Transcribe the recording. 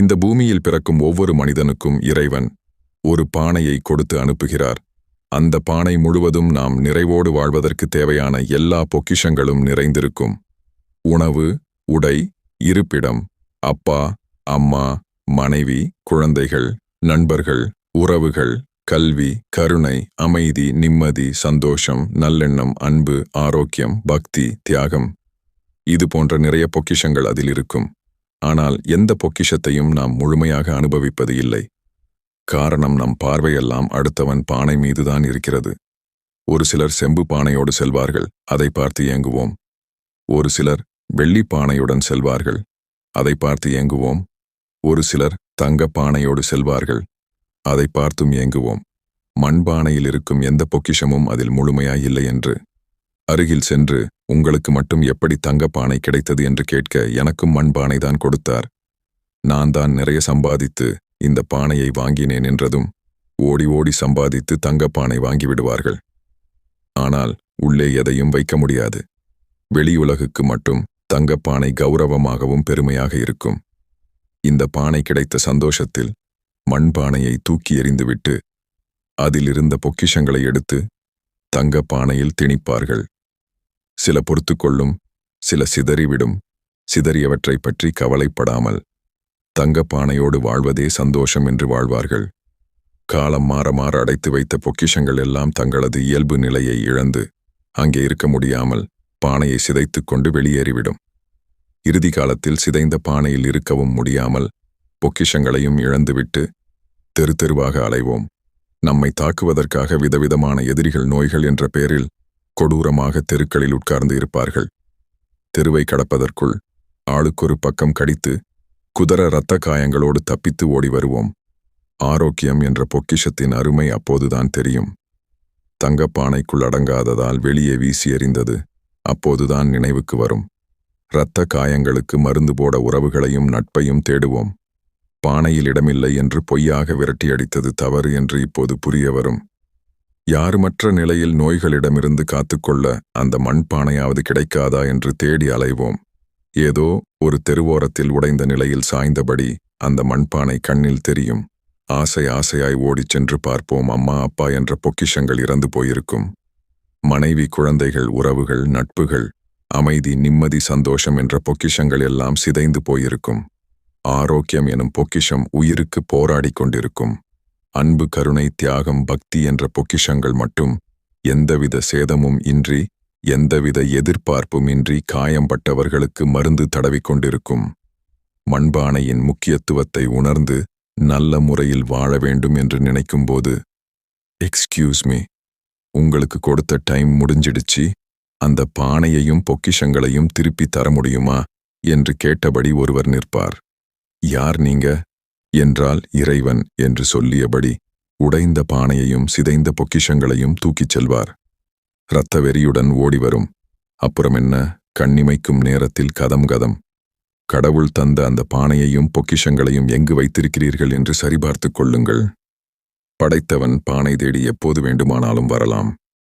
இந்த பூமியில் பிறக்கும் ஒவ்வொரு மனிதனுக்கும் இறைவன் ஒரு பானையை கொடுத்து அனுப்புகிறார். அந்த பானை முழுவதும் நாம் நிறைவோடு வாழ்வதற்கு தேவையான எல்லா பொக்கிஷங்களும் நிறைந்திருக்கும். உணவு உடை இருப்பிடம் அப்பா அம்மா மனைவி குழந்தைகள் நண்பர்கள் உறவுகள் கல்வி கருணை அமைதி நிம்மதி சந்தோஷம் நல்லெண்ணம் அன்பு ஆரோக்கியம் பக்தி தியாகம். இது போன்ற நிறைய பொக்கிஷங்கள் அதில் இருக்கும். ஆனால் எந்த பொக்கிஷத்தையும் நாம் முழுமையாக அனுபவிப்பது இல்லை. காரணம் நம் பார்வையெல்லாம் அடுத்தவன் பானை மீதுதான் இருக்கிறது. ஒரு சிலர் செம்பு பானையோடு செல்வார்கள் அதை பார்த்து ஏங்குவோம். ஒரு சிலர் வெள்ளி பானையுடன் செல்வார்கள் அதை பார்த்து ஏங்குவோம். ஒரு சிலர் தங்கப்பானையோடு செல்வார்கள் அதை பார்த்தும் ஏங்குவோம். மண்பானையில் இருக்கும் எந்த பொக்கிஷமும் அதில் முழுமையாய் இல்லை என்று. அருகில் சென்று உங்களுக்கு மட்டும் எப்படி தங்கப்பானை கிடைத்தது என்று கேட்க எனக்கும் மண்பானை தான் கொடுத்தார். நான் தான் நிறைய சம்பாதித்து இந்த பானையை வாங்கினேன் என்றதும் ஓடி ஓடி சம்பாதித்து தங்கப்பானை வாங்கிவிடுவார்கள் ஆனால் உள்ளே எதையும் வைக்க முடியாது. வெளியுலகுக்கு மட்டும் தங்கப்பானை கௌரவமாகவும் பெருமையாக இருக்கும். இந்த பானை கிடைத்த சந்தோஷத்தில் மண்பானையை தூக்கி எறிந்துவிட்டு அதிலிருந்த பொக்கிஷங்களை எடுத்து தங்கப் பானையில் திணிப்பார்கள். சில பொறுத்துக்கொள்ளும் சில சிதறிவிடும் சிதறியவற்றைப் பற்றி கவலைப்படாமல் தங்கப் பானையோடு வாழ்வதே சந்தோஷம் என்று வாழ்வார்கள். காலம் மாற மாற அடைத்து வைத்த பொக்கிஷங்கள் எல்லாம் தங்களது இயல்பு நிலையை இழந்து அங்கே இருக்க முடியாமல் பானையை சிதைத்துக் கொண்டு வெளியேறிவிடும். இறுதி காலத்தில் சிதைந்த பானையில் இருக்கவும் முடியாமல் பொக்கிஷங்களையும் இழந்துவிட்டு தெரு தெருவாக அலைவோம். நம்மை தாக்குவதற்காக விதவிதமான எதிரிகள் நோய்கள் என்ற பெயரில் கொடூரமாக தெருக்களில் உட்கார்ந்து இருப்பார்கள். தெருவை கடப்பதற்குள் ஆளுக்கொரு பக்கம் கடித்து குதற இரத்த காயங்களோடு தப்பித்து ஓடி வருவோம். ஆரோக்கியம் என்ற பொக்கிஷத்தின் அருமை அப்போதுதான் தெரியும். தங்கப்பானைக்குள் அடங்காததால் வெளியே வீசி எறிந்தது அப்போதுதான் நினைவுக்கு வரும். இரத்த காயங்களுக்கு மருந்து போட உறவுகளையும் நட்பையும் தேடுவோம். பானையில் இடமில்லை என்று பொய்யாக விரட்டியடித்தது தவறு என்று இப்போது புரிய வரும். யாருமற்ற நிலையில் நோய்களிடமிருந்து காத்துக்கொள்ள அந்த மண்பானையாவது கிடைக்காதா என்று தேடி அலைவோம். ஏதோ ஒரு தெருவோரத்தில் உடைந்த நிலையில் சாய்ந்தபடி அந்த மண்பானை கண்ணில் தெரியும். ஆசை ஆசையாய் ஓடிச் சென்று பார்ப்போம் அம்மா அப்பா என்ற பொக்கிஷங்கள் இறந்து போயிருக்கும். மனைவி குழந்தைகள் உறவுகள் நட்புகள் அமைதி நிம்மதி சந்தோஷம் என்ற பொக்கிஷங்கள் எல்லாம் சிதைந்து போயிருக்கும். ஆரோக்கியம் எனும் பொக்கிஷம் உயிருக்கு போராடிக் கொண்டிருக்கும். அன்பு கருணை தியாகம் பக்தி என்ற பொக்கிஷங்கள் மட்டும் எந்தவித சேதமும் இன்றி எந்தவித எதிர்பார்ப்பும் இன்றி காயம்பட்டவர்களுக்கு மருந்து தடவிக் கொண்டிருக்கும். மண்பானையின் முக்கியத்துவத்தை உணர்ந்து நல்ல முறையில் வாழ வேண்டும் என்று நினைக்கும்போது எக்ஸ்கியூஸ் மீ உங்களுக்கு கொடுத்த டைம் முடிஞ்சிடுச்சு. அந்த பானையையும் பொக்கிஷங்களையும் திருப்பி தர முடியுமா? என்று கேட்டபடி ஒருவர் நிற்பார். யார் நீங்க? என்றால் இறைவன் என்று சொல்லியபடி உடைந்த பானையையும் சிதைந்த பொக்கிஷங்களையும் தூக்கிச் செல்வார். இரத்த வெறியுடன் ஓடிவரும். அப்புறமென்ன? கண்ணிமைக்கும் நேரத்தில் கதம் கதம். கடவுள் தந்த அந்த பானையையும் பொக்கிஷங்களையும் எங்கு வைத்திருக்கிறீர்கள் என்று சரிபார்த்துக் கொள்ளுங்கள். படைத்தவன் பானை தேடி எப்போது வேண்டுமானாலும் வரலாம்.